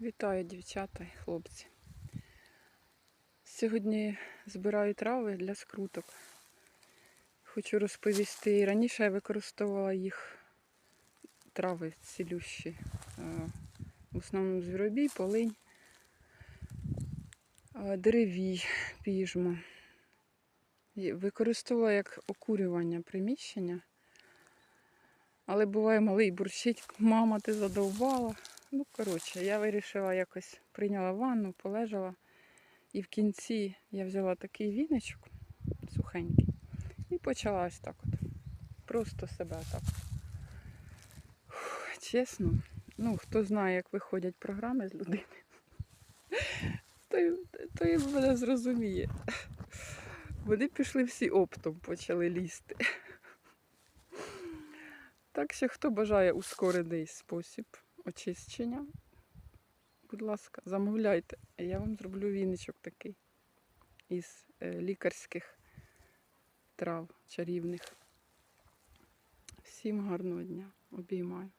Вітаю, дівчата і хлопці. Сьогодні збираю трави для скруток. Хочу розповісти. Раніше я використовувала їх трави цілющі. е, В основному звіробій, полинь, е, деревій, піжмо. І Використовувала як окурювання приміщення. Але буває малий бурчить, мама, ти задовбала. Ну, коротше, я вирішила якось прийняла ванну, полежала. І в кінці я взяла такий віничок сухенький і почала ось так от. Просто себе так. Фух, чесно, ну, хто знає, як виходять програми з людини, той, той мене зрозуміє. Вони пішли всі оптом, почали лізти. Так що, хто бажає ускорений спосіб очищення, будь ласка, замовляйте. Я вам зроблю віничок такий із е, лікарських трав чарівних. Всім гарного дня. Обіймаю.